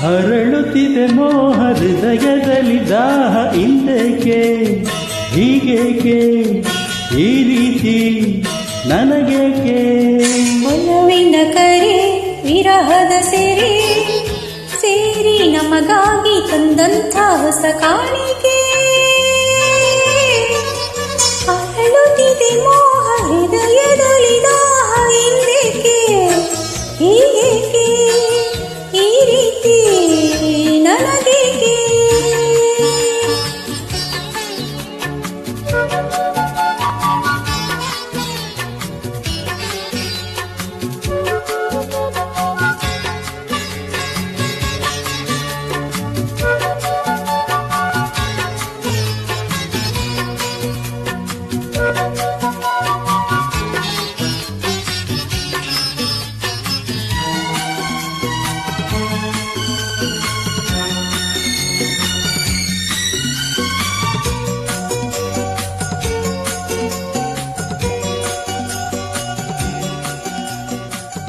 ಹರಳುತ್ತಿದೆ ಮೋಹ ಹೃದಯದಲ್ಲಿ ದಾಹ ಇಂದೇಕೆ ಹೀಗೇಕೆ? ಈ ರೀತಿ ನನಗೇಕೆ? ಮನವಿನ ಕರೆ, ವಿರಹದ ಸೇರಿ ಸೇರಿ ನಮಗಾಗಿ ತಂದಂಥ ಹೊಸ ಕಾಣಿಕೆ. ಅರಳುತ್ತಿದೆ ಮೋಹ ಹೃದಯದಲ್ಲಿ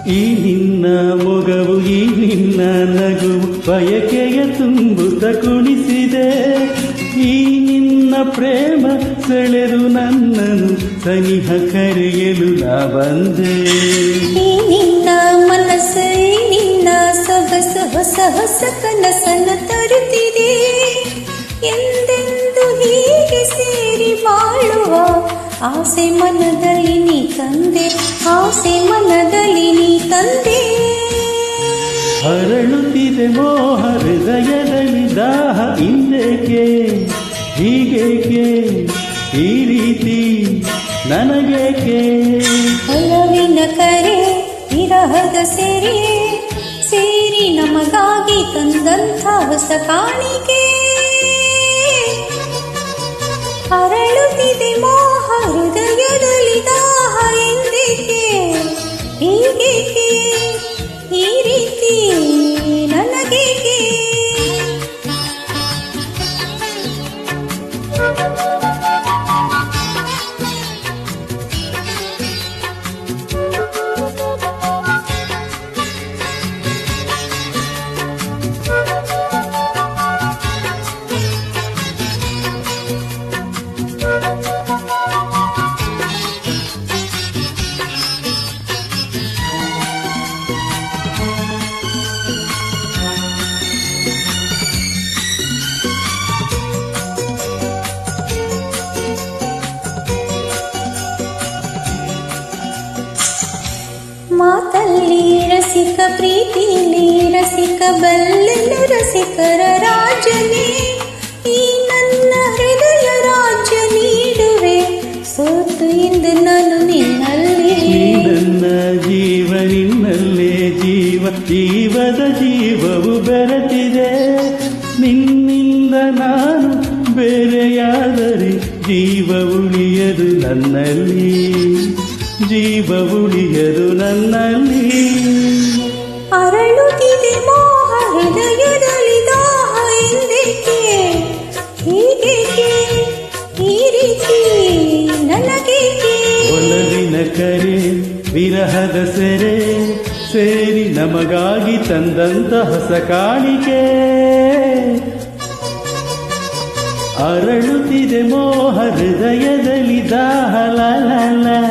ಈ ನಿನ್ನ ಮೊಗವು, ಈ ನಿನ್ನ ನಗು ಬಯಕೆಯ ತುಂಬುತ ಕುಣಿಸಿದೆ. ಈ ನಿನ್ನ ಪ್ರೇಮ ಸೆಳೆದು ನನ್ನನು ಸನಿಹ ಕರೆಯಲು ನಾ ಬಂದೆ. ಈ ನಿನ್ನ ಮನಸ್ಸು ನಿನ್ನ ಸೊಗಸು ಹೊಸ ಹೊಸ ಕನಸನ್ನು ತರುತ್ತಿದೆ. ಎಂದೆಂದು ಹೀಗೆ ಸೇರಿ ಬಾಳುವ ಆಸೆ ಮನದಲ್ಲಿ ನೀ ತಂದೆ ಆಸೆ ಮನದಲ್ಲಿ ನೀ ತಂದೆ. ಹರಳುತ್ತಿದೆ ಮೋಹ ಹೃದಯದಲ್ಲಿ ದಾಹ ಹಿಂದೇಕೆ ಹೀಗೇಕೆ ಈ ರೀತಿ ನನಗೇಕೆ? ಹಲವಿನ ಕರೆ ವಿರಹದ ಸೆರೆ ಸೇರಿ ನಮಗಾಗಿ ತಂದಂಥ ಹೊಸ ಕಾಣಿಕೆ. ಅರಳುತ್ತಿದೆ ಮೋಹ ಮಾತಲ್ಲಿ ರಸಿಕ ಪ್ರೀತಿಲಿ ರಸಿಕ ಬಲ್ಲೆನು ರಸಿಕರ ರಾಜನೇ, ಈ ನನ್ನ ಹೃದಯ ರಾಜ್ಯ ನೀಡುವೆ. ಸೋತು ಇಂದು ನಾನು ನಿನ್ನಲ್ಲಿ. ನನ್ನ ಜೀವ, ನಿನ್ನಲ್ಲೇ ಜೀವ, ಜೀವದ ಜೀವವು ಬೆರೆತಿದೆ. ನಿನ್ನಿಂದ ನಾನು ಬೇರೆಯಾದರೆ ಜೀವ ಉಳಿಯದು ನನ್ನಲ್ಲಿ. ಜೀವ ಉಳಿಯದು ನನ್ನಲ್ಲಿ. ಅರಳುತ್ತಿದೆ ಮೋಹ ಹೃದಯದಲ್ಲಿ ದಾಹ ಎಂದೇಕೆ ಹೀಗೇಕೆ ಈ ರೀತಿ ನನಗೇಕೆ? ಒಲವಿನ ಕರೆ ವಿರಹದ ಸೆರೆ ಸೇರಿ ನಮಗಾಗಿ ತಂದಂತ ಹೊಸ ಕಾಣಿಕೆ. ಅರಳುತ್ತಿದೆ ಮೋಹ ಹೃದಯದಲ್ಲಿ ದಾಹ ಲ ಲ ಲ.